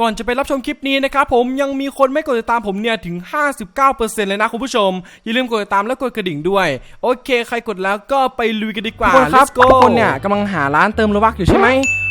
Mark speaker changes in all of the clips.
Speaker 1: ก่อนจะไปรับชมคลิปนี้นะครับผมยังมีคนไม่กดติดตามผมเนี่ยถึง 59%เลยนะคุณผู้ชม อย่าลืมกดติดตามและกดกระดิ่งด้วย โอเค ใครกดแล้วก็ไปลุยกันดีกว่า
Speaker 2: ทุกคนครับ
Speaker 1: Let's go
Speaker 2: ทุกคนเนี่ยกำลังหาร้านเติมโลบักอยู่ใช่ไหม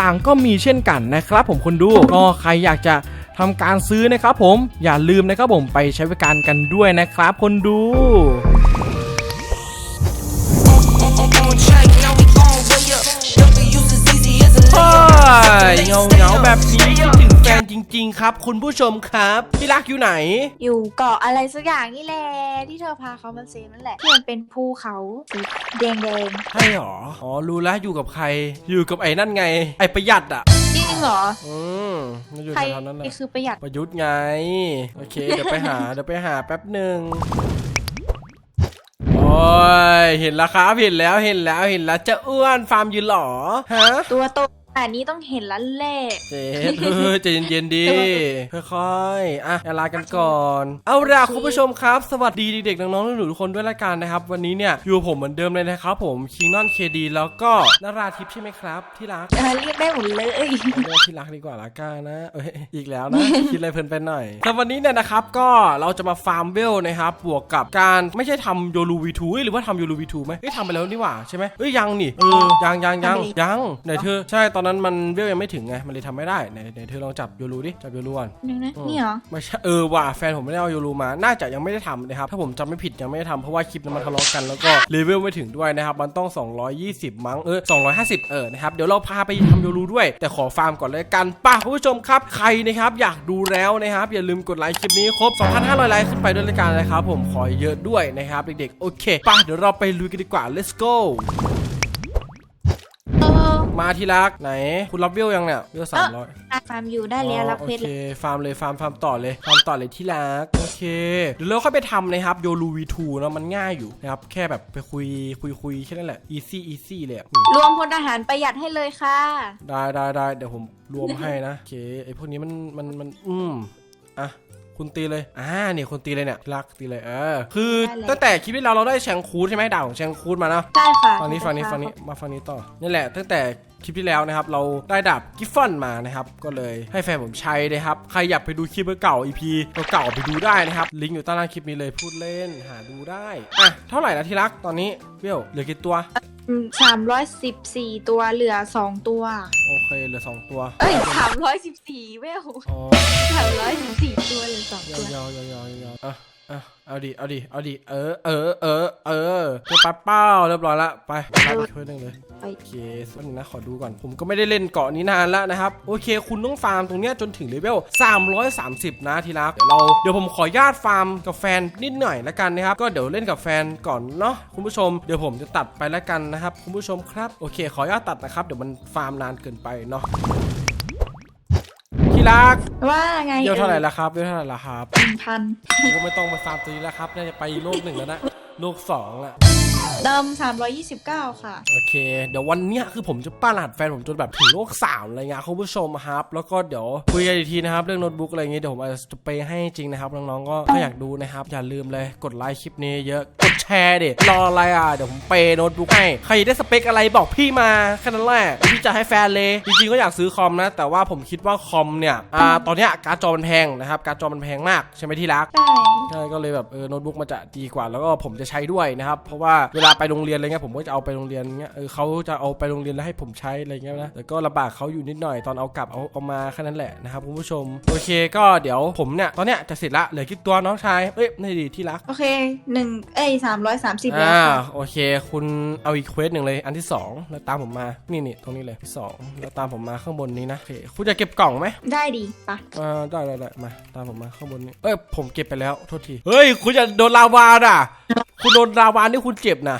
Speaker 2: ่างๆ ก็มีเช่นกันนะครับผมคนดูก็ใครอยากจะทำการซื้อนะครับผมอย่าลืมนะครับผมไปใช้บริการกันด้วยนะครับคนดู
Speaker 1: เฮ้ยเงาเงาๆแบบนี้คิดถึงแฟน ริง ๆ ครับ คุณผู้ชมครับ ที่รักอยู่ไหน
Speaker 3: อยู่เกาะอะไรสักอย่างนี่แหละที่เธอพาเขามาเซฟนั่นแหละที่มันเป็นภูเขาสีแดงแดง
Speaker 1: ใช่หรอ อ๋อ รู้แล้วอยู่กับใคร อยู่กับไอ้นั่นไง ไอ้ประหยัดอะ
Speaker 3: ๆจริงเหรอ
Speaker 1: อืมมันอยู่
Speaker 3: ใคร
Speaker 1: แถวๆนั้นแหละ
Speaker 3: นี่คือประหยัด
Speaker 1: ประยุทธ์ไง โอเค เดี๋ยวไปหา เดี๋ยวไปหาแป๊บหนึ่งโอ้ย เห็นแล้วครับ เห็นแล้วเห็นแล้วเห็นแล้วจะอ้วนฟาร์มยืนหรอ ฮะ
Speaker 3: ตัวโต อันนี้ต้องเห็นแล้วแหละ
Speaker 1: เจ๊เออใจเย็นๆดีค่อยๆอะอย่าลากันก่อน เอาล่ะคุณผู้ชมครับ สวัสดีเด็กๆน้องๆหนูๆทุกคนด้วยละกันนะครับ วันนี้เนี่ยอยู่กับผมเหมือนเดิมเลยนะครับ ผมคิงนอนเคดีแล้วก็นาราทิพย์ใช่ไหมครับที่รัก
Speaker 3: เออเรียกได้หมดเลย
Speaker 1: เรียกที่รักดีกว่าละกันนะเอ้ยอีกแล้วนะ คิดอะไรเพลินไปหน่อยแต่วันนี้เนี่ยนะครับก็เราจะมาฟาร์มเวลนะครับบวกกับการไม่ใช่ทำโยลูวีทูหรือว่าทำโยลูวีทูไหมเอ้ยทำไปแล้วนี่หว่าใช่ไหมเอ้ยยังนี่เออยังยังยังยังไหนเธอใช่ตอนนั้นมันเวลยังไม่ถึงไง มันเลยทำไม่ได้ไหนไหนเธอลองจับโยลูดิ จับโยลูก่อน
Speaker 3: นึงนะนี่เหรอ
Speaker 1: ไม่ใช่เออว่ะแฟนผมไม่ได้เอาโยรูมา น่าจะยังไม่ได้ทำนะครับ ถ้าผมจำไม่ผิดยังไม่ได้ทำเพราะว่าคลิปนั้นมันทะเลาะกันแล้วก็เลเวลไม่ถึงด้วยนะครับ มันต้อง 220 มั้ง เออ 250 เออ นะครับ เดี๋ยวเราพาไปทำโยรูด้วย แต่ขอฟาร์มก่อนเลยกันป่ะคุณผู้ชมครับ ใครนะครับอยากดูแล้วนะครับอย่าลืมกดไลค์คลิปนี้ครบ 2,500 ไลค์ขึ้นไปด้วยละกันนะครับผมขอเยอะด้วยนะครับเด็กๆ โอเคป่ะเดี๋ยวเราไปลุยกันดีกว่า let's go
Speaker 3: เออ
Speaker 1: มาที่รักไหนคุณรับเวลยังเนี่ยเวลสามร้อย
Speaker 3: ฟาร์มอยู่ได้แล้วรับ
Speaker 1: โอ
Speaker 3: เพชร
Speaker 1: เค ฟาร์มเลยฟาร์มฟาร์มต่อเลยฟาร์มต่อเลยที่รักโอเคเดี๋ยวเราค่อยไปทำนะครับโยลูวีทูเนาะมันง่ายอยู่นะครับแค่แบบไปคุยคุยคุยแค่นั้นแหละ easy easy เลยอะอืม
Speaker 3: รวมพลทหารประหยัดให้เลยค่ะ
Speaker 1: ได้ได้ได้เดี๋ยวผมรวมให้นะ โอเคไอพวกนี้มันมันมันอืมอะ คุณตีเลย อ่าเนี่ยคุณตีเลยเนี่ยรักตีเลยเออ คือ
Speaker 3: ได้เลย
Speaker 1: ตั้งแต่คลิปที่เราเราได้แชงคูดใช่ไหมดาวของแชงคูดมาเนาะ
Speaker 3: ใช่ค่ะ
Speaker 1: ฝั่งนี้ฝั่งนี้ฝั่งนี้มาฝั่งนี้ต่อนี่แหละตั้งแต่คลิปที่แล้วนะครับ เราได้ดาบกิฟฟอนมานะครับ ก็เลยให้แฟนผมใช้นะครับ ใครอยากไปดูคลิปเก่า EP เก่าๆไปดูได้นะครับ ลิงก์อยู่ใต้ล่างคลิปนี้เลยพูดเล่นหาดูได้ อะ เท่าไหร่นะที่รักตอนนี้เบี้ยวเหลือกี่ตัว
Speaker 3: สามร้อยสิบสี่ตัวเหลือสองตัว
Speaker 1: โอเคเหลือ2ตัว
Speaker 3: เอ้ยสามร้อยสิบสี่เวล
Speaker 1: อ๋อ
Speaker 3: สามร้อยสิบสี่ตัวเหลือสอง
Speaker 1: ยา
Speaker 3: ตัว
Speaker 1: วยาวยาวยาวยาวอะอะเอาดิ เอาดิ เอาดิ เออ เออ เออ เออเจอปั๊บเป้าเรียบร้อยละ ไปรับอีกช่วยหนึ่งเลย
Speaker 3: ไป
Speaker 1: โอเคสักหนึงนะ ขอดูก่อน ผมก็ไม่ได้เล่นเกาะนี้นานแล้วนะครับ โอเค คุณต้องฟาร์มตรงเนี้ยจนถึงเลเวล 330 นะทีรักเดี๋ยวเรา เดี๋ยวผมขออนุญาตฟาร์มกับแฟนนิดหน่อยละกันนะครับ ก็เดี๋ยวเล่นกับแฟนก่อนเนาะ คุณผู้ชม เดี๋ยวผมจะตัดไปละกันนะครับ คุณผู้ชมครับ โอเค ขออนุญาตตัดนะครับ เดี๋ยวมันฟาร์มนานเกินไปเนาะ ที่รัก
Speaker 3: ว่าไง
Speaker 1: เดี๋ยวเท่าไหร่ละครับเดี๋ยวเท่าไหร่ละครับ
Speaker 3: หนึ่งพัน
Speaker 1: ผมก็ไม่ต้องไปฟาร์มตัวนี้แล้วครับ น่าจะไปโลกหนึ่งแล้วนะ โลกสองอะ
Speaker 3: เดิมสามร้อยยี่สิบเก้าค่ะ
Speaker 1: โอเค เดี๋ยววันเนี้ยคือผมจะป้าหลาดแฟนผมจนแบบถึงโลกสามอะไรเงี้ยคุณผู้ชมครับ แล้วก็เดี๋ยวคุยกันอีกทีนะครับ เรื่องโน้ตบุ๊กอะไรเงี้ยเดี๋ยวผมอาจจะไปให้จริงนะครับ น้องๆก็ถ้าอยากดูนะครับ อย่าลืมเลยกดไลค์คลิปนี้เยอะกดแชร์ดิรออะไรอะเดี๋ยวผมเปย์โน้ตบุ๊กให้ใครอยากได้สเปคอะไรบอกพี่มาแค่นั้นแหละพี่จะให้แฟนเลยจริงๆก็อยากซื้อคอมนะ แต่ว่าผมคิดว่าคอมเนี่ยอ่าตอนเนี้ยการ์ดจอมันแพงนะครับการ์ดจอมันแพงมากใช่ไหมที่รัก
Speaker 3: ใช่
Speaker 1: ใช่ก็เลยแบบเออโน้ตบุ๊กมันจะดีกว่า แล้วก็ผมจะใช้ด้วยนะครับเพราะว่าเวลาไปโรงเรียนอะไรเงี้ยผมก็จะเอาไปโรงเรียนเงี้ยเออเขาจะเอาไปโรงเรียนแล้วให้ผมใช้อะไรเงี้ยนะแต่ก็ลำบากเขาอยู่นิดหน่อยตอนเอากลับเอาเอามาแค่นั้นแหละนะครับคุณผู้ชมโอเคก็เดี๋ยวผมเนี่ยตอนเนี้ยจะเสร็จละเหลือกี่ตัวน้องชายเอ้ยนี่ดีที่รัก
Speaker 3: โอเคหนึ่งเอ้ยสามร้อยสามสิบแล้ว
Speaker 1: อ่า
Speaker 3: ค่ะ
Speaker 1: โอเค คุณเอาอีกเควสหนึ่งเลยอันที่สองแล้วตามผมมานี่นี่ตรงนี้เลยที่สองแล้วตามผมมาข้างบนนี้นะโอเคคุณจะเก็บกล่องไหม
Speaker 3: ได้ดีปะ
Speaker 1: อ่าได้ได้ได้มาตามผมมาข้างบนนี้เอ้ยผมเก็บไปแล้วโทษทีเฮ้ยคุณจะโดนลาวาน่ะ คุณโดนลาวานี่คุณเจ็บนะ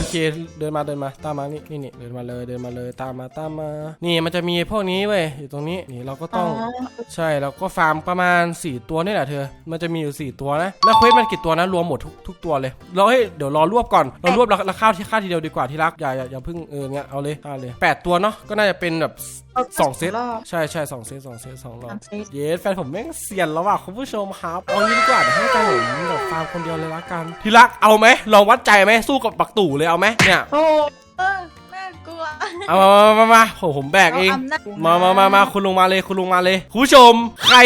Speaker 1: โอเคเคเดินมาเดินมาตามมานี่นี่นี่เดินมาเลยเดินมาเลยตามมาตามมา นี่มันจะมีพวกนี้เว้ยอยู่ตรงนี้นี่เราก็ต้องใช่แล้วก็ฟาร์มประมาณ 4 ตัวนี่แหละเธอ มันจะมีอยู่ 4 ตัวนะแล้วเควสมันกี่ตัวนะรวมหมดทุกทุกตัวเลยเราให้เดี๋ยวรอรวบก่อนเรารวบแล้วแล้วข้าวที่ค่าทีเดียวดีกว่าที่รักอย่าอย่าอย่าเพิ่งเออเงี้ยเอาเลยเอาเลย8ตัวเนาะก็น่าจะเป็นแบบสองเซต
Speaker 3: รอบ
Speaker 1: ใช่ใช่สองเซตสองเซตสองรอบ
Speaker 3: สามเซต
Speaker 1: เยสแฟนผมแม่งเซียนแล้วว่ะคุณผู้ชมครับเอางี้ดีกว่าเดี๋ยวให้กันผมแบบฟาร์มคนเดียวเลยละกันที่รักเอาไหมลองวัดใจไหมสู้กับปักตู่เลยเอาไหมเนี่ย
Speaker 3: โอ้ เออน่ากลัว
Speaker 1: เอามามามามาโหผมแบกเองาำ
Speaker 3: นาจ
Speaker 1: มามามามาคุณลงมาเลยคุณลงมาเลยคุณผู้ชมใคร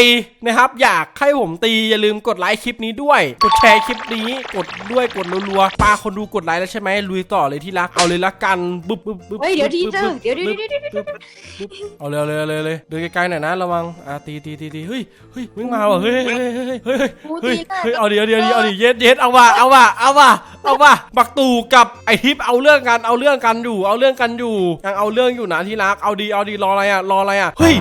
Speaker 1: นะครับ อยากให้ผมตีอย่าลืมกดไลค์คลิปนี้ด้วย กดแชร์คลิปนี้ กดด้วยกดรัวๆปาคนดูกดไลค์แล้วใช่ไหมลุยต่อเลยที่รักเอาเลยละกันบึ๊บบึ๊บบึ๊บ
Speaker 3: เฮ้ยเดี๋ยวที
Speaker 1: บึ๊บ
Speaker 3: เจอ
Speaker 1: บึ๊บ
Speaker 3: เดี๋ยวเดี๋ยว
Speaker 1: บึ๊บ
Speaker 3: เดี๋ยวเดี๋ยว
Speaker 1: บึ๊บบึ๊บเอาเลยเอาเลยเอาเลยเอาเลยเดินไกลๆหน่อยนะระวังอ่าตีตีตีตีเฮ้ยเฮ้ยวิ่งมาว่ะเฮ้ยเฮ้ยเฮ้ยเฮ้ยเฮ้ย
Speaker 3: กู
Speaker 1: เฮ้ย
Speaker 3: ตีได้
Speaker 1: เฮ้ยเอาดิเอาดิเอาดิเอาดิเย็ดเย็ดเอาว่ะเอาว่ะเอาว่ะเอาว่ะบักตู่กับไอทิปเอาเรื่องกันเอาเรื่องกันอยู่ เอาเรื่องกันอยู่ยังเอาเรื่องอยู่นะที่รักเอาดีเอาดีรออะไรอะรออะไรอะเฮ้ย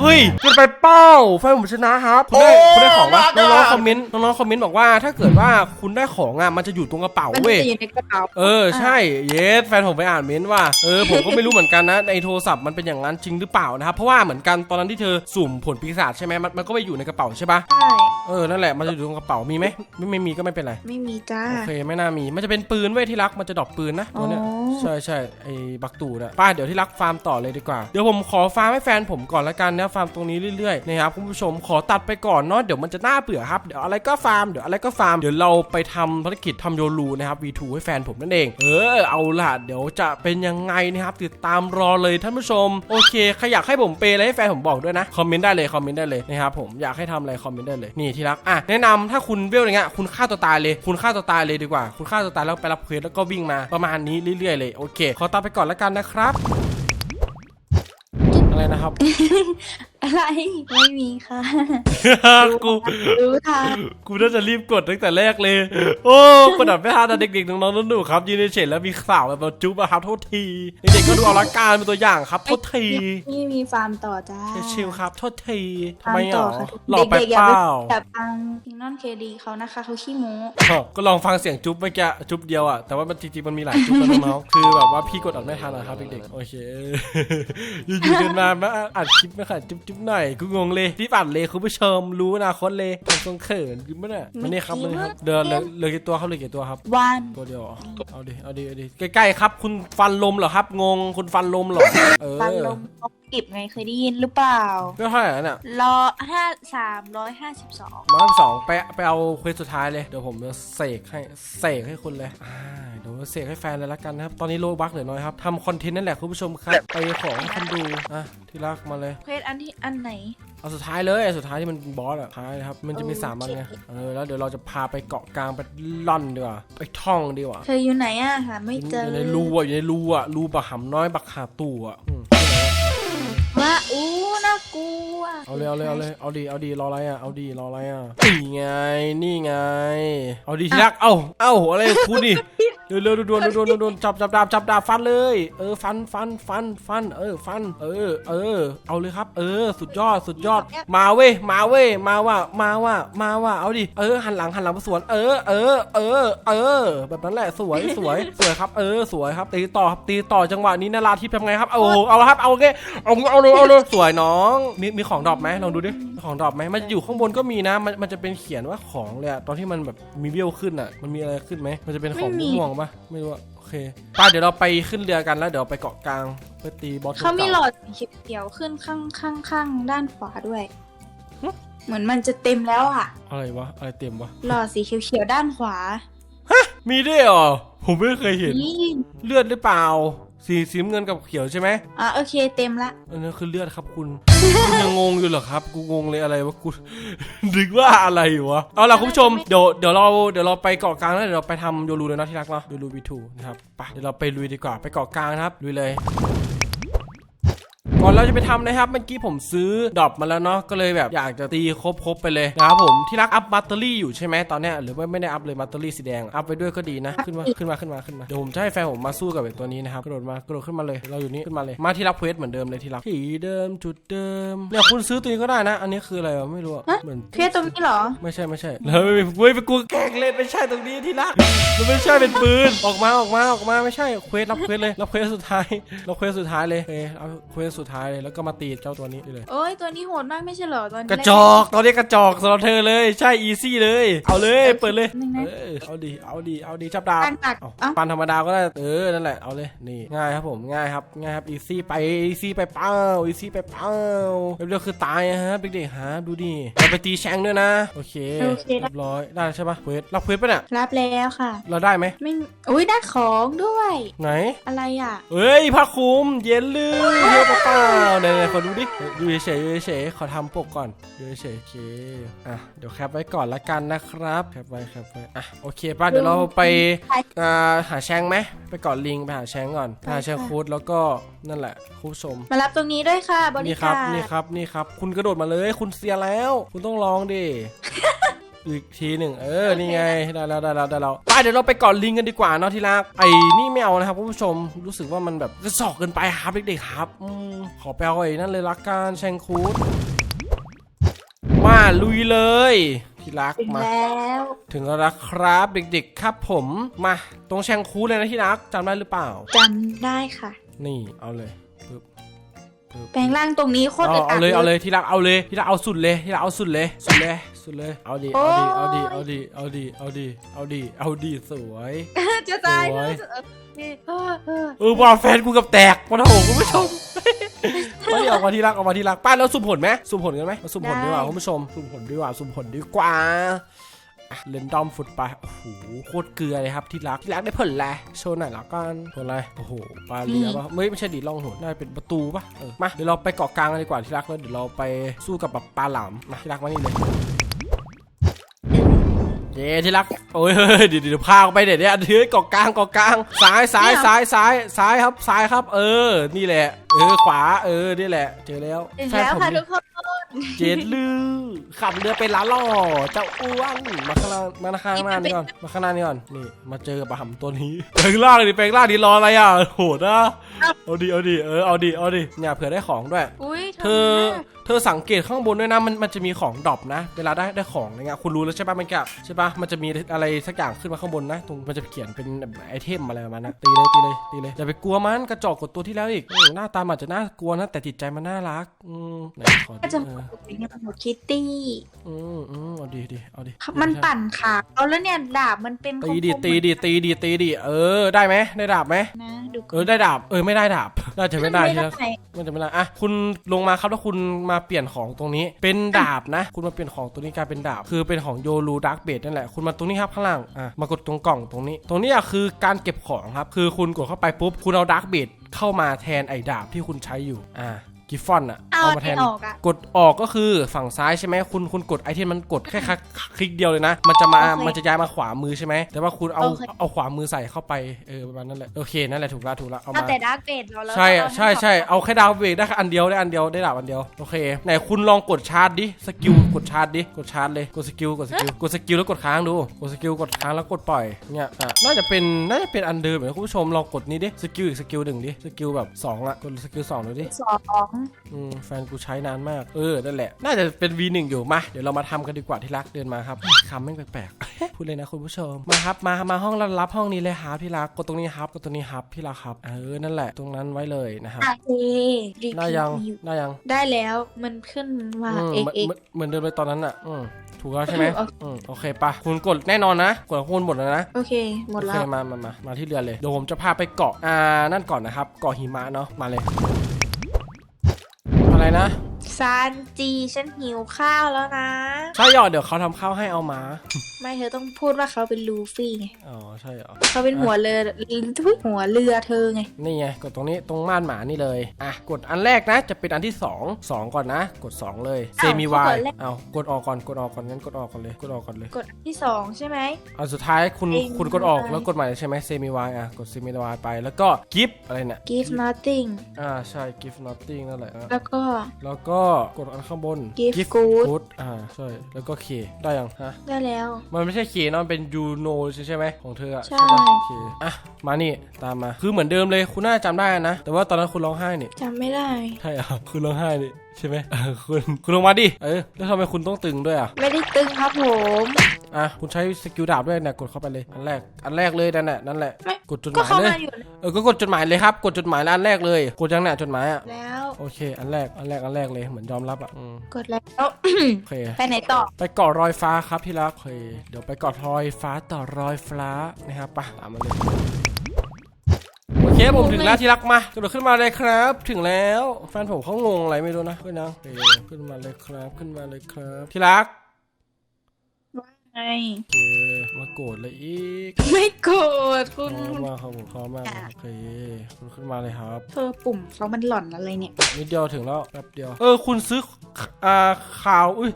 Speaker 1: เฮ้ยเกินไปเป้าแฟนผมชนะครับคุณได้คุณได้ของปะน้องๆคอมเมนต์น้องๆคอมเมนต์บอกว่าถ้าเกิดว่าคุณได้ของอะมันจะอยู่ตรงกระเป๋า
Speaker 3: มัน
Speaker 1: เว้ย
Speaker 3: จะอยู่ในกระเป๋า
Speaker 1: เออใช่เยสแฟนผมไปอ่านเม้นต์ว่าเออผมก็ไม่รู้เหมือนกันนะในโทรศัพท์มันเป็นอย่างนั้นจริงหรือเปล่านะครับเพราะว่าเหมือนกันตอนนั้นที่เธอสุ่มผลปีศาจใช่ไหมมันมันก็ไปอยู่ในกระเป๋าใช่ปะ
Speaker 3: ใช่
Speaker 1: เออนั่นแหละมันจะอยู่ตรงกระเป๋ามีไหมไม่ไม่มีก็ไม่เป็นไร
Speaker 3: ไม่มีจ้า
Speaker 1: โอเคไม่น่ามีมันจะเป็นปืนเว้ยที่รักมันจะดรอปปืนนะตัวเนี้ย
Speaker 3: อ๋อ
Speaker 1: ใช่ใช่ไอ้บักตูนะป้าเดี๋ยวที่รักฟาร์มต่อเลยดีกว่าเดี๋ยวผมขอฟาร์มให้แฟนผมก่อนละกันนะฟาร์มตรงนี้เรื่อยๆนะครับคุณผู้ชมขอตัดไปก่อนเนาะเดี๋ยวมันจะน่าเบื่อครับเดี๋ยวอะไรก็ฟาร์มเดี๋ยวอะไรก็ฟาร์มเดี๋ยวเราไปทำภารกิจทำโยลูนะครับ V2 ให้แฟนผมนั่นเอง เออเอาล่ะเดี๋ยวจะเป็นยังไงนะครับติดตามรอเลยท่านผู้ชมโอเคใครอยากให้ผมเปย์อะไรให้แฟนผมบอกด้วยนะคอมเมนต์ได้เลยคอมเมนต์ได้เลยนะครับผมอยากให้ทำอะไรคอมเมนต์ได้เลยนี่ที่รักอะแนะนำถ้าคุณเวลอย่างเงี้ยคุณฆ่าตัวตายเลยคุณฆ่าตัวตายเลยดีกว่า คุณฆ่าตัวตายแล้วไปรับเควสแล้วก็วิ่งมาประมาณนี้เรื่อยๆเลยโอเค ขอตามไปก่อนแล้วกันนะครับ เลยนะครับ
Speaker 3: อะไร ไม่มีค่ะ
Speaker 1: กู
Speaker 3: รู้ทัน
Speaker 1: กูน่าจะรีบกดตั้งแต่แรกเลย โอ้กดดับไม่ทันนะเด็กๆ น้องๆหนูๆครับยืนเฉยๆแล้วมีสาวแบบมาจุ๊บอะครับโทษที เด็กๆก็ดูเอาละกันเป็นตัวอย่างครับโทษที
Speaker 3: นี่มีฟาร์มต่อจ้า
Speaker 1: ชิลครับโทษทีทำ
Speaker 3: ฟา
Speaker 1: ไม
Speaker 3: ร์ม
Speaker 1: หร
Speaker 3: ต่อ
Speaker 1: อ
Speaker 3: ค่ะ
Speaker 1: หล่อไป
Speaker 3: เด็กๆอ
Speaker 1: เป
Speaker 3: ย่าไป
Speaker 1: ล่า
Speaker 3: จับฟังพิงนอนเคดีเขานะคะเขาขี้โม้
Speaker 1: อ้าวก็ลองฟังเสียงจุ๊บเมื่อกี้จุ๊บเดียวอะแต่ว่ามันจริงๆมันมีหลายจุ๊บนะน้องๆคือแบบว่าพี่กดอัดไม่ทันนะครับเด็กๆโอเคอยู่ๆเดินมามาอัดคลิปมาค่ะจุ๊บๆหน่อยกูงงเลยรีบอัดเลยคุณผู้ชมรู้อนาคตเลยทำทรงเขินคือไม่ได้มันนี่ครับมันนี่ครับเดินเหลือเหลือกี่ตัวครับเหลือกี่ตัวครับ
Speaker 3: วัน
Speaker 1: ตัวเดียวเหรอเอาดิเอาดิเอาดิใกล้ๆครับ คุณฟันลมเหรอครับ งงคุณฟันลมเหรอเออ
Speaker 3: ฟันลมออกกิบไงเคยได้ยินหรือเปล่า
Speaker 1: ก็เท่าไหร่แล้วเนี่ย
Speaker 3: รอห้าสามร้อยห้าสิบสอง
Speaker 1: มาสองไปไปเอาเควสสุดท้ายเลยเดี๋ยวผมจะเสกให้เสกให้คุณเลยอ่า เดี๋ยวเสกให้แฟนเลยละกันนะครับ ตอนนี้โลบักเหลือน้อยครับทำคอนเทนต์นั่นแหละคุณผู้ชมครับ ไปของให้คนดูอะที่รักมาเลย
Speaker 3: เพจอันที่อันไหน
Speaker 1: เอาสุดท้ายเลยสุดท้ายที่มันบอสอะท้ายนะครับ มันจะมี
Speaker 3: โอเค
Speaker 1: สามอันไง เออ แล้วเดี๋ยวเราจะพาไปเกาะกลางไปล่อนดีกว่า ไปท่องดีกว่า
Speaker 3: เธออยู่ไหนอะหาไม่เจอ
Speaker 1: อ ยู่ในรูอะอยู่ในรูอะรูบักหำน้อยบักหาตู่อะอืม
Speaker 3: ว่าอู้น่ากลัว
Speaker 1: เอาเลยเอาเลยเอาเลย เอาดีเอาดีรออะไรอะเอาดีรออะไรอะนี่ไง นี่ไง เอาดีที่รัก เอ้าเอ้าอะไรคุณนี่ เร็วเร็วด่วนด่วนด่วนด่วนจับจับดาบจับดาบฟันเลย เออฟันฟันฟันฟัน เออฟัน เออ เออ เอาเลยครับ เออ สุดยอดสุดยอด มาเว้ยมาเว้ยมาว่ะมาว่ะมาว่ะเอาดิเออหันหลังหันหลังมาสวน เออเออเออเออ แบบนั้นแหละสวยสวยสวยครับ เออสวยครับ ตีต่อครับตีต่อจังหวะนี้นาราทิพย์ทำไงครับ เอาเอาละครับเอาโอเคเอาเอาเลยเอาเลยสวยน้องมีมีของดรอปไหมลองดูดิของดรอปไหมมันอยู่ข้างบนก็มีนะ มันมันจะเป็นเขียนว่าของเลยตอนที่มันแบบมีเบี้ยวขึ้นอะ มันมีอะไรขึ้นไหมมันจะเป็นของม่วงๆปะไม่รู้อะโอเคไป้าเดี๋ยวเราไปขึ้นเรือกันแล้วเดี๋ยวไปเกาะกลางเพื่อตีบอสตัว
Speaker 3: เขามีหล
Speaker 1: ก่
Speaker 3: อดสีเขียวๆขึ้นข้างข้างข้างด้านขวาด้วย เหมือนมันจะเต็มแล้วอะ
Speaker 1: อะไรวะอะไรเต็มวะ
Speaker 3: หลอดสีเขียวๆด้านขวา
Speaker 1: มีด้วยเหรอผมไม่เคยเห็น
Speaker 3: นี่
Speaker 1: เลือดหรือเปล่า สีสีน้ำเงินกับเขียวใช่ไหม
Speaker 3: อะโอเคเต็มละ
Speaker 1: อันนั้นคือเลือดครับคุณ คุณยังงงอยู่เหรอครับ กูงงเลยอะไรวะกู นึกว่าอะไรวะ เอาล่ะคุณผู้ชม เดี๋ยวเดี๋ยวเราเดี๋ยวเราไปเกาะกลางแล้วเดี๋ยวเราไปทำโยรูเลยนะที่รักเนาะโยรูวีทูนะครับ ไปเดี๋ยวเราไปลุยดีกว่า ไปเกาะกลางนะครับลุยเลย กก่อนเราจะไปทำนะครับเมื่อกี้ผมซื้อดรอปมาแล้วเนาะก็เลยแบบอยากจะตีครบครบๆไปเลยนะครับผมที่รักอัพบัตเตอรี่อยู่ใช่ไหมตอนเนี้ยหรือว่าไม่ได้อัพเลยบัตเตอรี่สีแดงอัพไปด้วยก็ดีนะขึ้นมาขึ้นมาขึ้นมาขึ้นมาเดี๋ยวผมจะให้แฟนผมมาสู้กับไอ้ตัวนี้นะครับกระโดดมากระโดดขึ้นมาเลยเราอยู่นี่ขึ้นมาเลยมาที่รับเควสเหมือนเดิมเลยที่รักที่เดิมจุดเดิมเนี่ยคุณซื้อตัวนี้ก็ได้นะ อันนี้คืออะไรวะไม่รู้อะ
Speaker 3: ฮะ
Speaker 1: เหมือน
Speaker 3: เคสตรงนี้เหรอ
Speaker 1: ไม่ใช่ไม่ใช่แล้วไม่เว้ยไปกลัวแกล้งเล่นไม่ใช่ตรงนี้ที่รักมันไม่ใช่เป็นปืนออกมาออกมาออกมาไม่ใช่เควสรับเควสเลยรับเควสสุดท้ายรับเควสสุดท้ายเลยโอเคเอาเควสสุดท้ายเลยแล้วก็มาตีเจ้าตัวนี้ได้เลย
Speaker 3: โอ้ยตัวนี้โหดมากไม่ใช่เหรอตอน
Speaker 1: กระจอกตอนนี้กระจอกสำหรับเธอเลยใช่อีซี่เลย เอาเลยเปิดเลย
Speaker 3: นึงนะ
Speaker 1: เออเอาดีเอาดีเอาดีจับดาบ
Speaker 3: การตัก
Speaker 1: เอา
Speaker 3: เอ้า
Speaker 1: ปันธรรมดาก็ได้เออนั่นแหละเอาเลยนี่ง่ายครับผมง่ายครับง่ายครับอีซี่ไปอีซี่ไปเป้าอีซี่ไปเป้าเรียบๆคือตายนะฮะเด็กๆฮะดูดิเราไปตีแชงด้วยนะโอเค
Speaker 3: โอเค
Speaker 1: เรียบร้อยได้แล้วใช่ปะเควสรับเควสปะเนี่ย
Speaker 3: รับแล้วค่ะ
Speaker 1: เราได้ไหม
Speaker 3: ไม่อุ้ยได้ของด้วย
Speaker 1: ไหน
Speaker 3: อะไรอะ
Speaker 1: เอ้ยผ้าคลุมเย็นลือเยอะเปล่าๆไหนๆขอดูดิดูเฉยๆดูเฉยๆขอทำปกก่อนดูเฉยๆโอเคอะเดี๋ยวแคปไว้ก่อนละกันนะครับแคปไว้แคปไว้อะโอเคป่ะเดี๋ยวเราไปอ่าหาแชงไหมไปก่อนลิงไปหาแชงก่อนไปหาแชงคูดแล้วก็นั่นแหละคุณผู้ชม
Speaker 3: มารับตรงนี้ด้วยค่ะบริ
Speaker 1: นี่ครั
Speaker 3: กา
Speaker 1: บ
Speaker 3: ร
Speaker 1: นี่ครับนี่ครับ คุณกระโดดมาเลย คุณเสียแล้ว คุณต้องลองดิ อีกทีหนึ่งเออ นี่ไง ได้แล้วได้แล้วได้แล้วไปเดี๋ยวเราไปก่อนลิงกันดีกว่าเนาะที่รัก ไอ้นี่ไม่เอานะครับคุณผู้ชม รู้สึกว่ามันแบบกระสอกเกินไปครับเด็กๆครับอืมขอไปเอาไอ้นั่นเลยละกันแชงคูดมาลุยเลยที่รัก
Speaker 3: ถึง
Speaker 1: มา
Speaker 3: แล้ว
Speaker 1: ถึงแล้วนะครับเด็กๆครับผมมาตรงแชงคูดเลยนะที่รักจำได้หรือเปล่า
Speaker 3: จำได้ค่ะ
Speaker 1: นี่เอาเลยปึ๊บปึ๊บ
Speaker 3: แปลงร่างตรงนี้โคตร
Speaker 1: เอา
Speaker 3: อึด
Speaker 1: เอา
Speaker 3: อัด
Speaker 1: เลยเอาเลยที่รักเอาเลยที่รักเอาสุดเลยที่รักเอาสุดเลยสุดเลยสุดเลยเอาดิเอาดิเอาดิเอาดิเอาดิเอาดิเอาดิเอาดิสวย
Speaker 3: จะตาย
Speaker 1: โอ้
Speaker 3: เลยยเออเออ
Speaker 1: เออว่าแฟนกูกับแตกมาโถคุณผู้ชม มาดิออกมาที่รักออกมาที่รักป้าแล้วสุ่มผลไหมสุ่มผลกันไหมมาสุ่มผลดีกว่าคุณผู้ชมสุ่มผลดีกว่าสุ่มผลดีกว่า อะเลนดอมฟุตไปโอ้โหโคตรเกลือเลยครับที่รักที่รักได้ผลแหละโชว์หน่อยละกันผลอะไรโอ้โหปลาเรียปะไม่ไม่ใช่ดีล่องหนน่าจะเป็นประตูปะเออมาเดี๋ยวเราไปเกาะกลางกันดีกว่าที่รักแล้วเดี๋ยวเราไปสู้กับแบบปลาหลามมาที่รักมานี่เลยเย้ที่รักโอ้ยเฮ้ยเดี๋ยวเดี๋ยวพาไปเดี๋ยวเนี่ยเดี๋ยวเกาะกลางเกาะกลางซ้ายซ้ายซ้ายซ้ายซ้ายครับซ้ายครับ เออ นี่แหละ เออขวาเออนี่แหละ เจอแล้ว
Speaker 3: ถึง
Speaker 1: ฟน
Speaker 3: แล้ว
Speaker 1: ผม
Speaker 3: ค่ะ
Speaker 1: นี่
Speaker 3: ทุกคน
Speaker 1: เจ็ดลือขับเรือไปล้าล่อเจ้าอ้วนมาข้างล่างมาข้างหน้านี่ก่อนมาข้างหน้านี่ก่อนนี่มาเจอกับปลาหำตัวนี้แปลงร่างดิแปลงร่างดิรออะไรอะโหดนะเอาดิเอาดิเออเอาดิเอาดิเนี่ยเผื่อได้ของด้วย
Speaker 3: อุ้ย
Speaker 1: เธอ เธอสังเกตข้างบนด้วยนะมันมันจะมีของดรอปนะ เวลาได้ได้ของอะไรเงี้ยคุณรู้แล้วใช่ปะมันกับใช่ปะมันจะมีอะไรสักอย่างขึ้นมาข้างบนนะ ตรงมันจะเขียนเป็นแบบไอเทมอะไรประมาณนั้นตีเลยตีเลยตีเลยอย่าไปกลัวมันกระจอกกดตัวที่แล้วอีกอืมหน้าตามันอาจจะน่ากลัวนะแต่จิตใจมันน่ารักอืมไหนขอ
Speaker 3: ก็
Speaker 1: ดู
Speaker 3: จะ
Speaker 1: เออ
Speaker 3: เป็นหมดคิตตี้
Speaker 1: อืมอืมเอาดีดีเอาดี
Speaker 3: มันปั่นขาเอาแล้วเนี่ยดาบมันเป็น
Speaker 1: ตีดิ
Speaker 3: คมๆ
Speaker 1: ตีดิตีดิตีดิเออได้ไหมได้ดาบไหม
Speaker 3: นะดู
Speaker 1: เออได้ดาบเออไม่ได้ดาบ น่าจะไม่ได้
Speaker 3: ไม่
Speaker 1: ใช่ไหม
Speaker 3: ได้
Speaker 1: มันจะไม่ได้อะคุณลงมาครับแล้วคุณมาเปลี่ยนของตรงนี้ เป็นดาบนะ คุณมาเปลี่ยนของตรงนี้กลายเป็นดาบ คือเป็นของโยรูดักเบดนั่นแหละคุณมาตรงนี้ครับข้างล่างอะมากดตรงกล่องตรงนี้ ตรงนี้อะคือการเก็บของครับ คือคุณกดเข้าไปปุ๊บคุณเอาดักเบดเข้ามาแทนไอ้ดาบที่คุณใช้อยู่อะ กิฟฟอนอะ
Speaker 3: เอา
Speaker 1: เอา
Speaker 3: อั
Speaker 1: มานแท
Speaker 3: นี้
Speaker 1: น
Speaker 3: ออกอะ
Speaker 1: กดออกก็คือฝั่งซ้ายใช่ไหมคุณคุณกดไอเทมมันกดแค่คลิกคลิกเดียวเลยนะ มันจะมา
Speaker 3: โอเค
Speaker 1: มันจะย้ายมาขวามือใช่ไหมแต่ว่าคุณเอา
Speaker 3: โอเค
Speaker 1: เอาขวามือใส่เข้าไปเออประมาณนั้นแหละโอเคนั่นแหละถูกละถูกละเอา
Speaker 3: เอา
Speaker 1: มา
Speaker 3: แต่ดาร์กเบดเราแล้ว
Speaker 1: ใช่อะ
Speaker 3: ก็เอา
Speaker 1: ใช่ใช่เอาแค่ดาวเบรกได้แค่อันเดียวได้อันเดียวได้ดาบอันเดียวโอเคไหนคุณลองกดชาร์จดิสกิลกดชาร์จดิกดชาร์จเลยกดสกิลกดสกิลกดสกิลแล้วกดค้างดูกดสกิลกดค้างแล้วกดปล่อยเนี่ยอะน่าจะเป็นน่าจะเป็นอันเดิมเหมือนคุณผู้ชมลองกดนี้ดิสกิลอีกสกิลหนึ่งดิสกิลแบบสองอะกดสกิลสองดูดิ
Speaker 3: สอง
Speaker 1: อืมแฟนกูใช้นานมาก เออ นั่นแหละ น่าจะเป็น V1 อยู่ มา เดี๋ยวเรามาทำกันดีกว่าที่รัก เดินมาครับ คำแม่งแปลกๆ พูดเลยนะคุณผู้ชม มาครับ มา มาห้องรับห้องนี้เลยครับที่รัก กดตรงนี้ครับ กดตรงนี้ครับที่รักครับ เออ นั่นแหละ ตรงนั้นไว้เลยนะครับ
Speaker 3: โอเครี
Speaker 1: ได้ยัง
Speaker 3: พีท
Speaker 1: ได้ยัง
Speaker 3: ได้แล้วมันขึ้นมา
Speaker 1: อืม
Speaker 3: เอก
Speaker 1: เหมือน
Speaker 3: เอก
Speaker 1: เหมือนเหมือนเดิมเลยตอนนั้นอะ อืมถูกแล้วใช่ไหม
Speaker 3: โอเค
Speaker 1: อืมโอเคปะคุณกดแน่นอนนะ กดของคุณหมดแล้วนะ
Speaker 3: โอเค หมด
Speaker 1: โอ
Speaker 3: แล้
Speaker 1: เควมามามามาที่เรือเลย เดี๋ยวผมจะพาไปเกาะ อ่า นั่นก่อนนะครับ เกาะหิมะเนาะ มาเลย อะไรนะ
Speaker 3: ซานจีฉันหิวข้าวแล้วนะ
Speaker 1: ใช่หรอเดี๋ยวเขาทำข้าวให้เอามา
Speaker 3: ไม่เธอต้องพูดว่าเขาเป็นลูฟี่ไง
Speaker 1: อ๋อใช่เหรอ
Speaker 3: เขาเป็นหัวเรือทุยหัวเรือเธอไง
Speaker 1: นี่ไงกดตรงนี้ตรงม่านหมานี่เลย อะกดอันแรกนะจะเป็นอันที่สองสองก่อนนะ กดสองเลยเซ
Speaker 3: อ้าว
Speaker 1: มิ
Speaker 3: เขา
Speaker 1: วากย
Speaker 3: ดแรก
Speaker 1: เอากดออกก่อนกดออกก่อนงั้นกดออกก่อนเลยกดออกก่อนเลย
Speaker 3: กดอันที่สองใช่ไหม
Speaker 1: อันสุดท้ายคุณ
Speaker 3: เอง
Speaker 1: คุณกดออก
Speaker 3: ไม่ได้
Speaker 1: แล้วกดใหม่ใช่ไหมเซมิวายอะกดเซมิวายไปแล้วก็กิฟอะไรเนี่ย
Speaker 3: give nothing
Speaker 1: อ่าใช่ give nothing นั่นแหละอะ
Speaker 3: แล้วก็
Speaker 1: แล้วก็กดอันข้างบน
Speaker 3: Give good
Speaker 1: good อ่าใช่แล้วก็เคได้ยังฮะ
Speaker 3: ได้แล้ว
Speaker 1: มันไม่ใช่เคเนอะมันเป็นยูโนใช่ไหมของเธออะ
Speaker 3: ใช่
Speaker 1: ปะโอเคอะมานี่ตามมาคือเหมือนเดิมเลยคุณน่าจำได้นะ แต่ว่าตอนนั้นคุณร้องไห้นี่
Speaker 3: จำไม่ได้
Speaker 1: ใช่เหรอะ คุณร้องไห้นี่ ใช่ไหมเออคุณคุณลงมาดิเออแล้วทำไมคุณต้องตึงด้วยอะ
Speaker 3: ไม่ได้ตึงครับผม
Speaker 1: อะคุณใช้สกิลดาบด้วยเนี่ยกดเข้าไปเลยอันแรกอันแรกเลยนั่นแหละนั่นแหละ
Speaker 3: ไม่
Speaker 1: กดจดห
Speaker 3: ก็
Speaker 1: มาย
Speaker 3: เข้า
Speaker 1: เลย
Speaker 3: มาอยู่
Speaker 1: เออก็กดจดหมายเลยครับกดจดหมายแล้วอันแรกเลยกดยังเนี่ยจดหมายอะ
Speaker 3: แล้ว
Speaker 1: โอเค อันแรกอันแรกอันแรกเลยเหมือนยอมรับอะอืม
Speaker 3: กดแล้ว
Speaker 1: โอเค
Speaker 3: ไปไหนต่อ
Speaker 1: ไปเกาะรอยฟ้าครับที่รักโอเคเดี๋ยวไปเกาะรอยฟ้าต่อรอยฟ้านะครับไปะตามมาเลยโอ เคผมถึงแล้วที่รักมากระโดดขึ้นมาเลยครับ ถึงแล้วแฟนผมเขางงอะไรไม่รู้นะขึ้นนะโอเคขึ้นมาเลยครับขึ้นมาเลยครับที่รัก
Speaker 3: ว่า ไง
Speaker 1: โอเคมาโกรธเลยอีก
Speaker 3: ไม่โกรธ
Speaker 1: พ
Speaker 3: คุณ
Speaker 1: ร้อมมากครับผมพร้อมมากโอเคคุณขึ้นมาเลยครับ
Speaker 3: เธอปุ่มเขามันหล่อนอะไรเนี่ย
Speaker 1: นิดเดียวถึงแล้วแป๊บเดียว เออคุณซื้ออ่าข่าวอุ้ย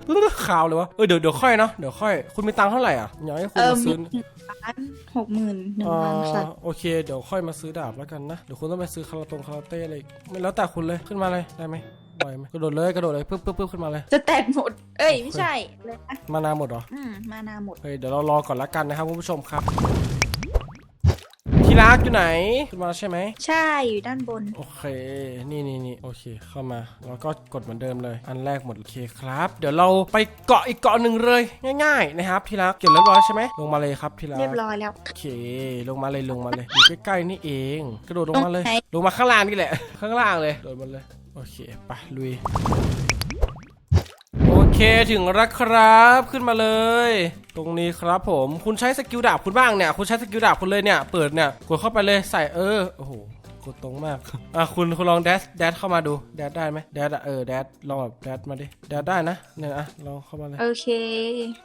Speaker 1: ข่าวเลยวะเออเดี๋ยวเดี๋ยวค่อยเนาะเดี๋ยวค่อย คุณมีตังค์เท่าไหร่อะอยากให้คุณ
Speaker 3: เออ
Speaker 1: มา
Speaker 3: มี
Speaker 1: ซื้อ
Speaker 3: หนึ่งล้านหกหมื่นหนึ่ง
Speaker 1: อ่า
Speaker 3: พันค่ะ
Speaker 1: โอเคเดี๋ยวค่อยมาซื้อดาบแล้วกันนะเดี๋ยวคุณต้องไปซื้อคาราตงคาราเต้อะไรอีกไม่แล้วแต่คุณเลยขึ้นมาเลยได้ไหม ไหวไหมกระโดดเลยกระโดดเลยปึ๊บปึ๊บปึ๊บขึ้นมาเลย
Speaker 3: จะแตกหมด เอ้ยไม่ใช่เลยนะ
Speaker 1: มานาหมดเหรอ
Speaker 3: อืมมานาหมด
Speaker 1: เฮ้ยเดี๋ยวเรารอก่อนละกันนะครับคุณผู้ชมครับ ที่รักอยู่ไหนขึ้นมาแล้วใช่ไหม
Speaker 3: ใช่อยู่ด้านบน
Speaker 1: โอเค นี่นี่นี่โอเค เข้ามา แล้วก็กดเหมือนเดิมเลย อันแรกหมด โอเคครับ เดี๋ยวเราไปเกาะอีกเกาะหนึ่งเลย ง่าย ๆ นะครับ ที่รัก เก็บเรียบร้อยใช่ไหม ลงมาเลยครับที่รัก
Speaker 3: เรียบร้อยแล้ว
Speaker 1: โอเค ลงมาเลยลงมาเลยอยู่ใกล้ๆนี่เอง กระโดดลงมาเลย
Speaker 3: ตรงไหน
Speaker 1: ลงมาข้างล่างนี่แหละ ข้างล่างเลย โดดมาเลย โอเคไปลุย โอเคถึงแล้วครับขึ้นมาเลย ตรงนี้ครับผมคุณใช้สกิลดาบคุณบ้างเนี่ย คุณใช้สกิลดาบคุณเลยเนี่ย เปิดเนี่ย กดเข้าไปเลยใส่เออ โอ้โห กดตรงมาก อะคุณคุณลองแดชแดชเข้ามาดูแดชได้ไหมแดชอะเออแดชลองแบบแดชมาดิแดชได้นะเนี่ยอะลองเข้ามาเลย
Speaker 3: โอเค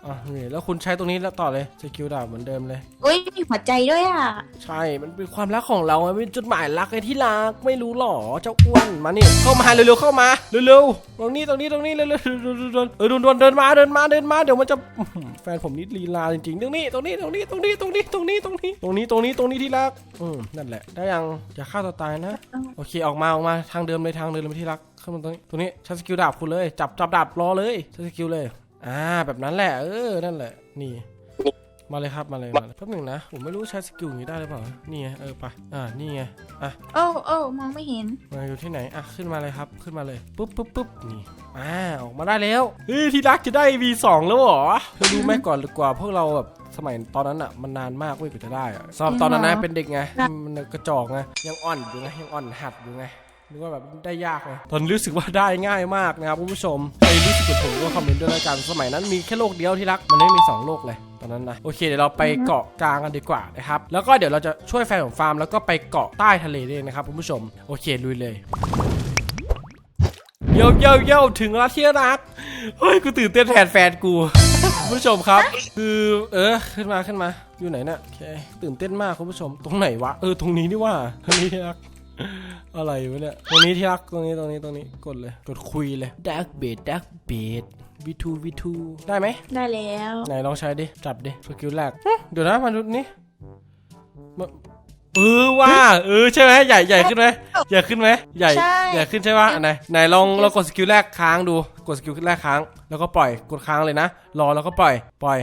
Speaker 1: อะนี่แล้วคุณใช้ตรงนี้แล้วต่อเลยสกิลดาบเหมือนเดิมเลย
Speaker 3: อุ้ยมีหัวใจด้วยอะ
Speaker 1: ใช่มันเป็นความรักของเราอะเป็นจดหมายรักไอ้ที่รักไม่รู้หรอเจ้าอ้วนมานี่เข้ามาเร็วๆเข้ามาเร็วๆตรงนี้ตรงนี้ตรงนี้เร็วๆเออด่วนๆเดินมาเดินมาเดินมาเดี๋ยวมันจะอื้อหือแฟนผมนี่ลีลาจริงๆตรงนี้ตรงนี้ตรงนี้ตรงนี้ตรงนี้ตรงนี้ตรงนี้ตรงนี้ตรงนี้ตรงนี้ที่รักอืมนั่นแหละได้ยังอย่าฆ่าตัวตายนะ โอเคออกมาออกมาทางเดิมเลยทางเดิมเลยที่รักเข้ามาตรงนี้ตรงนี้ใช้สกิลดาบคุณเลย จับจับดาบรอเลยใช้สกิลเลย อ่าแบบนั้นแหละเออนั่นแหละนี่ มาเลยครับมาเลยมาเลยแป๊บหนึ่งนะผมไม่รู้ใช้สกิลอย่างนี้ได้หรือเปล่านี่ไงเออไปอ่านี่ไงอะ
Speaker 3: โอ้โอ้มองไม่เห็น
Speaker 1: มาอยู่ที่ไหนอะขึ้นมาเลยครับขึ้นมาเลยปุ๊บปุ๊บปุ๊บนี่อ่าออกมาได้แล้วเฮ้ยที่รักจะได้ V2 แล้วเหรอเธอรู้ไหมก่อนหรือกว่าพวกเราแบบสมัยตอนนั้นอะมันนานมากเว้ยกว่าจะได้อะสำหรับตอนนั้นนะเป็นเด็กไงมันกระจอกไงยังอ่อนอยู่ไงยังอ่อนหัดอยู่ไง นึกว่าแบบได้ยากไงตอนนี้รู้สึกว่าได้ง่ายมากนะครับคุณผู้ชมใครรู้สึกกับผมก็คอมเมนต์ด้วยแล้วกันสมัยนั้นมีแค่โลกเดียวที่รักมันไม่มีสองโลกเลยตอนนั้นนะโอเคเดี๋ยวเราไปเกาะกลางกันดีกว่านะครับแล้วก็เดี๋ยวเราจะช่วยแฟนของฟาร์มแล้วก็ไปเกาะใต้ทะเลด้วยนะครับคุณผู้ชมโอเคลุยเลยโยโยโยถึงแล้วที่รักเฮ้ยกูตื่นเต้นแทนแฟนกูคุณผู้ชมครับ คือเออขึ้นมาขึ้นมาอยู่ไหนเนี่ยโอเคตื่นเต้นมากคุณผู้ชมตรงไหนวะเออตรงนี้นี่ว่าตรงนี้ที่รัก อะไรวะเนี่ย ตรงนี้ที่รักตรงนี้ตรงนี้ตรงนี้กดเลย กดคุยเลย dark bait dark bait v2 v2 ได้ไหม
Speaker 3: ได้แล้ว
Speaker 1: ไหนลองใช้ดิ จับดิ สกิลแรกหึเดี๋ยวนะมาดูนี่มาเออว่าเออใช่ไหมใหญ่ใหญ่ขึ้นไหมใหญ่ขึ้นไหมใหญ่
Speaker 3: ใช่
Speaker 1: ใหญ่ขึ้นใช่ปะอันไหนไหนลองลองกดสกิลแรกค้างดู กดสกิลแรกค้าง แล้วก็ปล่อยกดค้างเลยนะ รอแล้วก็ปล่อย ปล่อย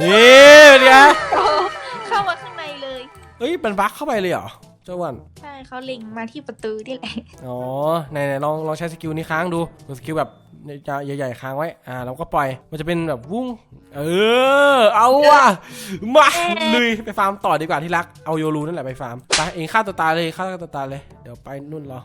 Speaker 1: นี่เป็นไง
Speaker 3: เข้ามาข้างในเลย
Speaker 1: เอ้ยมันบั๊กเข้าไปเลยเหรอ เจ้าอ้วัน
Speaker 3: ใช่เขาเล็งมาที่ประตูนี่แหละ
Speaker 1: อ๋อไหนไหนลองลองใช้สกิลนี้ค้างดูกดสกิลแบบใหญ่ๆค้างไว้ อ่าแล้วก็ปล่อย มันจะเป็นแบบวุ้ง เออ เอาว่ะ มาลุยไปฟาร์มต่อดีกว่าที่รัก เอาโยรูนั่นแหละไปฟาร์ม ไปเองฆ่าตัวตายเลยฆ่าตัวตายเลย เดี๋ยวไปนู่นรอ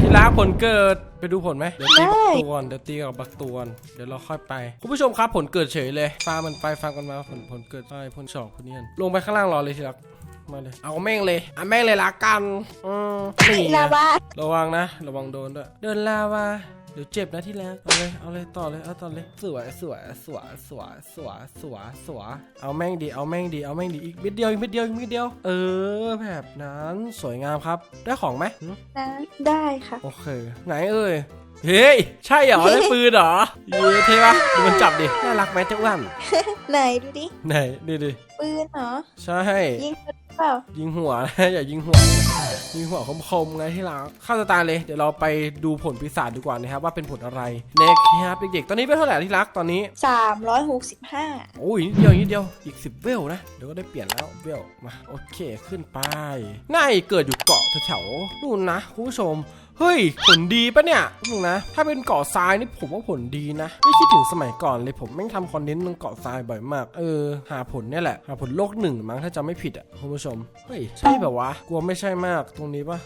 Speaker 1: ที่รักผลเกิดไปดูผลไหมเดี๋ยวตีบักตัวก่อนเดี๋ยวตีกับบักตัวก่อนเดี๋ยวเราค่อยไป คุณผู้ชมครับผลเกิดเฉยเลย ฟาร์มมันไปฟาร์มกันมาผลผลเกิดไปผลสองผลเนียนลงไปข้างล่างรอเลยที่รัก มาเลย เอาแม่งเลยเอาแม่งเลยละกันอืมนี่ไง
Speaker 3: ลาบ้า
Speaker 1: ระวังนะ ระวังโดนด้วยเดินลาวาเดี๋ยวเจ็บนะที่แรกเอาเลย เอาเลยต่อเลย เอาต่อเลย สวยสวยสวยสวยสวยสวยสวยเอาแม่งดี เอาแม่งดี เอาแม่งดี อีกนิดเดียว อีกนิดเดียว อีกนิดเดียว เออ แบบนั้น สวยงามครับ ได้ของไหมหึ
Speaker 3: นะได้ค่ะ
Speaker 1: โอเค ไหนเอ่ย เฮ้ย ใช่เหรอ ได้ปืนเหรอ เย้เท่ปะดูมันจับดิ น่ารักไหมเจ้าอ้วน
Speaker 3: ไหนดูดิ
Speaker 1: ไหนดูดิ
Speaker 3: ปืนเหรอ
Speaker 1: ใช่
Speaker 3: ยิงปืน เปล่า
Speaker 1: ยิงหัวนะ อย่ายิงหัวนะยิงหัวคมๆไงที่รักเข้าสตาร์เลย เดี๋ยวเราไปดูผลปีศาจดีกว่านะครับว่าเป็นผลอะไรเน็กครับเด็กๆ ตอนนี้เป็นเท่าไหร่ที่รักตอนนี้
Speaker 3: สามร้อยหกสิบห้า
Speaker 1: โอ้ยนิดเดียวนิดเดียวอีก 10 เวลนะ เดี๋ยวก็ได้เปลี่ยนแล้วเวลมาโอเคขึ้นไปน่าจะเกิดอยู่เกาะแถวๆนู่นนะคุณผู้ชม เฮ้ย ผลดีปะเนี่ยนึงนะ ถ้าเป็นเกาะทรายนี่ผมว่าผลดีนะ ไม่คิดถึงสมัยก่อนเลยผมแม่งทำคอนเทนต์ลงเกาะทรายบ่อยมาก เออ หาผลเนี่ยแหละ หาผลโลกหนึ่งมั้งถ้าจำไม่ผิดอะคุณผู้ชม เฮ้ย ใช่แบบวะ กลัวไม่ใช่มากตรงนี้ปะ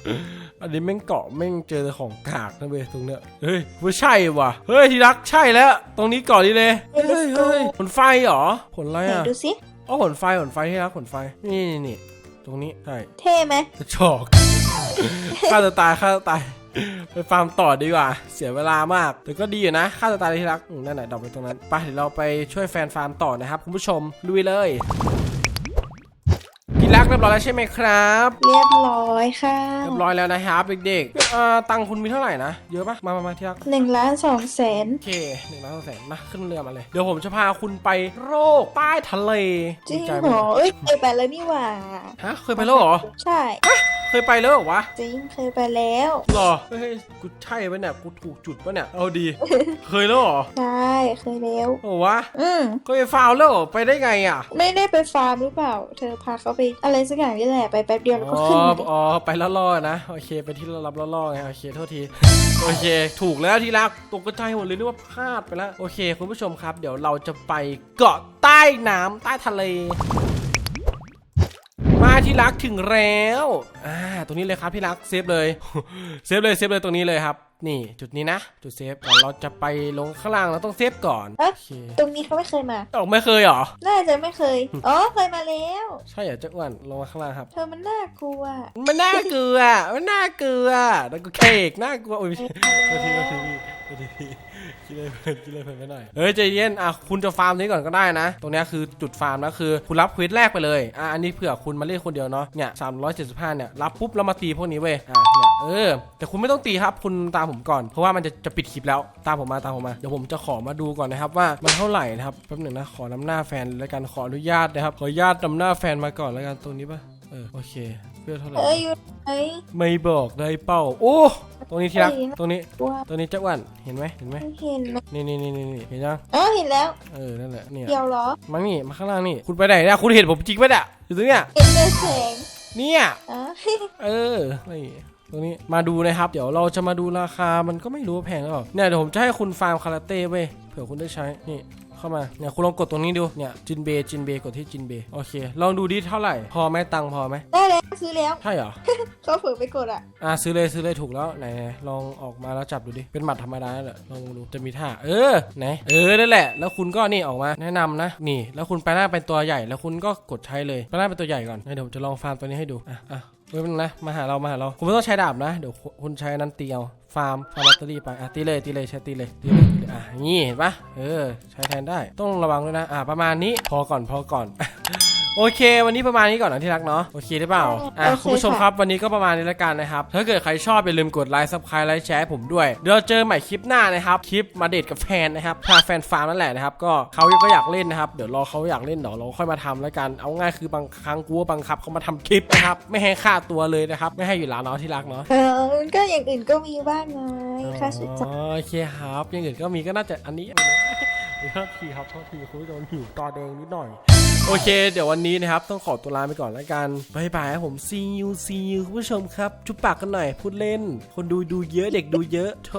Speaker 1: อันนี้แม่งเกาะแม่งเจอของกากนะเว้ยตรงเนี้ย เฮ้ยไม่ใช่ว่ะ เฮ้ยที่รักใช่แล้ว ตรงนี้เกาะนี้เลย เฮ้ยเฮ้ยเฮ้ยผลไฟเหรอ ผลอะไร
Speaker 3: ไหน
Speaker 1: อะ
Speaker 3: ดูสิ
Speaker 1: อ๋อผลไฟผลไฟที่รักผลไฟ นี่นี่นี่ตรงนี้ใช่
Speaker 3: เท่ไหม
Speaker 1: กระจอก ฆ่าตัวตายฆ่าตัวตาย ไปฟาร์มต่อดีกว่า เสียเวลามาก แต่ก็ดีอยู่นะฆ่าตัวตายที่รักอืมนั่นแหละดอกไปตรงนั้น ไปเดี๋ยวเราไปช่วยแฟนฟาร์มต่อนะครับ คุณผู้ชมลุยเลยพี่รักเรียบร้อยแล้วใช่ไหมครับ
Speaker 3: เรียบร้อยค่ะ
Speaker 1: เรียบร้อยแล้วนะครับเด็กๆเอ่อตังค์คุณมีเท่าไหร่นะ เยอะปะมามามาที่รัก
Speaker 3: หนึ่งล้านสองแสน
Speaker 1: โอเคหนึ่งล้านสองแสนมาขึ้นเรือมาเลย เดี๋ยวผมจะพาคุณไปโรคใต้ทะเล
Speaker 3: จริง
Speaker 1: ดีใจ
Speaker 3: เหรอเอ้ยเคยไปแล้วนี่หว่า
Speaker 1: ฮะเคยไปแล้วเหรอ
Speaker 3: ใช่
Speaker 1: เคยไปแล้วเหรอวะ
Speaker 3: จริงเคยไปแล้ว
Speaker 1: หรอเฮ้ยกูใช่ปะเนี่ยกูถูกจุดปะเนี่ยเอาดี เคยแล้วเหรอ
Speaker 3: ใช่เคยแล้ว
Speaker 1: โอ้วะ
Speaker 3: อืม
Speaker 1: เคยไปฟาวแล้วเหรอไปได้ไงอะ
Speaker 3: ไม่ได้ไปฟาร์มหรือเปล่า เธอพาเขาไปอะไรสักอย่างนี่แหละไปแป๊บเดียวแล้วก็
Speaker 1: อ๋อ
Speaker 3: ขึ้นมาดิ
Speaker 1: อ๋อไปล่อๆนะโอเคไปที่รับล่อๆไงโอเคโทษทีโอเค ถูกแล้วที่รักตกกระจายหมดเลยนึกว่าพลาดไปแล้วโอเค คุณผู้ชมครับ เดี๋ยวเราจะไปเกาะใต้น้ำใต้ทะเลมา ที่รักถึงแล้วอ่าตรงนี้เลยครับพี่รักเซฟเลย เซฟเลยเซฟเลยตรงนี้เลยครับ นี่จุดนี้นะ จุดเซฟก่อนเราจะไปลงข้างล่างเราต้องเซฟก่อนโอเค
Speaker 3: ตรงนี้เขาไม่เคยมา
Speaker 1: เอ้าไม่เคยเหรอ
Speaker 3: น่าจะไม่เคย อ๋อเคยมาแล้ว
Speaker 1: ใช่เหรอเจ้าอ้วนลงมาข้างล่างครับ
Speaker 3: เธอมันน่ากลัว
Speaker 1: มันน่ากลัวมันน่ากลัวแล้วก็เคกน่ากลัวโอ้ยไม่ใช่โทษทีโทษทีโทษที คิดเลยเพิ่นคิดเลยเพิ่นไปหน่อยเฮ้ยใจเย็นอะคุณจะฟาร์มนี้ก่อนก็ได้นะ ตรงนี้คือจุดฟาร์มนะคือ คุณรับเควสแรกไปเลยอะอันนี้เผื่อคุณมาเล่นคนเดียวเนาะเนี่ย375เนี่ยรับปุ๊บแล้วมาตีพวกนี้เว้ยอะเนี่ยเออ แต่คุณไม่ต้องตีครับคุณตามผมก่อน เพราะว่ามันจะจะปิดคลิปแล้วตามผมมาตามผมมาเดี๋ยวผมจะขอมาดูก่อนนะครับว่ามันเท่าไหร่นะครับแป๊บหนึ่งนะขอนำหน้าแฟนแล้วกันขออนุญาตนะครับขออนุญาตนำหน้าแฟนมาก่อนแล้วกันตรงนี้ปะเออโอเค เพื่อเท่าไหร่
Speaker 3: เอ้ยอยู่ไหน
Speaker 1: ไม่บอกได้เป้า โอ้ ตรงนี้ที่รัก
Speaker 3: เฮ้ย
Speaker 1: ตรงนี้
Speaker 3: กลัว
Speaker 1: ตรงนี้เจ้าอ้วนเห็นไหมเห็นไหม
Speaker 3: ไม่เห็นนะ
Speaker 1: นี่นี่นี่นี่นี่เห็นยัง
Speaker 3: อ๋อเห็นแล้ว
Speaker 1: เออ นั่นแหละเนี่ย
Speaker 3: เดียวเหรอ
Speaker 1: มานี่ มาข้างล่างนี่ คุณไปไหนเนี่ยคุณเห็นผมจริงปะเนี่ยอยู่ตรงเนี้ย
Speaker 3: เห็นแต่แสง
Speaker 1: เนี่ย
Speaker 3: อ๋อ
Speaker 1: เออนี่ตรงนี้มาดูนะครับ เดี๋ยวเราจะมาดูราคา มันก็ไม่รู้ว่าแพงหรือเปล่าเนี่ยเดี๋ยวผมจะให้คุณฟาร์มคาราเต้เว้ย เผื่อคุณได้ใช้ นี่ เข้ามาเนี่ยคุณลองกดตรงนี้ดูเนี่ยจินเบจินเบกดที่จินเบโอเค ลองดูดิเท่าไหร่ พอไหมตังค์พอไหม
Speaker 3: ได้แล้วซื้อแล้ว
Speaker 1: ใช่เหรอ
Speaker 3: เขาเผื่อไปกดอะ
Speaker 1: อะซื้อเลยซื้อเลยถูกแล้วไหนไหนลองออกมาแล้วจับดูดิเป็นหมัดธรรมดาแหละลองดูจะมีท่า เออไหนเออนั่นแหละ แล้วคุณก็นี่ออกมาแนะนำนะนี่ แล้วคุณไปหน้าเป็นตัวใหญ่แล้วคุณก็กดใช้เลยไปหน้าเป็นตัวใหญ่ก่อนเดี๋ยวผมจะลองฟาร์มตัวนี้ให้ดูอะอะเฮ้ยมันงนะมาหาเรามาหาเรา คุณไม่ต้องใช้ดาบนะเดี๋ยวคุณใช้นั้นตีเอา ฟาร์มฟาร์มลอตเตอรี่ไปอะตีเลยตีเลยใช้ตีเลยตีเลยอะนี่เห็นปะเออ ใช้แทนได้ต้องระวังด้วยนะอะประมาณนี้พอก่อนพอก่อน โอเค วันนี้ประมาณนี้ก่อนนะที่รักเนาะโอเคหรือเปล่าอะ
Speaker 3: โอเค
Speaker 1: คุณผู้ชม
Speaker 3: ค่ะ
Speaker 1: ครับวันนี้ก็ประมาณนี้แล้วกันนะครับถ้าเกิดใครชอบอย่าลืมกดไลค์ซับสไครต์ไลค์แชร์ให้ผมด้วยเดี๋ยวเราเจอใหม่คลิปหน้านะครับคลิปมาเดทกับแฟนนะครับพาแฟนฟาร์มนั่นแหละนะครับก็เขาก็อยากเล่นนะครับเดี๋ยวรอเขาอยากเล่นเดี๋ยวเราค่อยมาทำแล้วกันเอาง่ายคือบางครั้งกูว่าบังคับเขามาทำคลิปนะครับไม่ให้ค่าตัวเลยนะครับไม่ให้อยู่แล้วเนาะที่รักเนาะ
Speaker 3: เออมันก็อย่างอื่นก็มีบ้างไงค่าใช้จ่าย
Speaker 1: อ๋อโอเคครับอย่างอื่นก็มีก็น่าจะอันนี้โทษทีครับโทษทีคุณผู้ชมหิวตาแดงนิดหน่อย โอเค เดี๋ยววันนี้นะครับ ต้องขอตัวลาไปก่อนแล้วกันบายบายผม see you see you คุณผู้ชมครับ จุ๊บปากกันหน่อย พูดเล่น คนดูดูเยอะเด็กดูเยอะโถ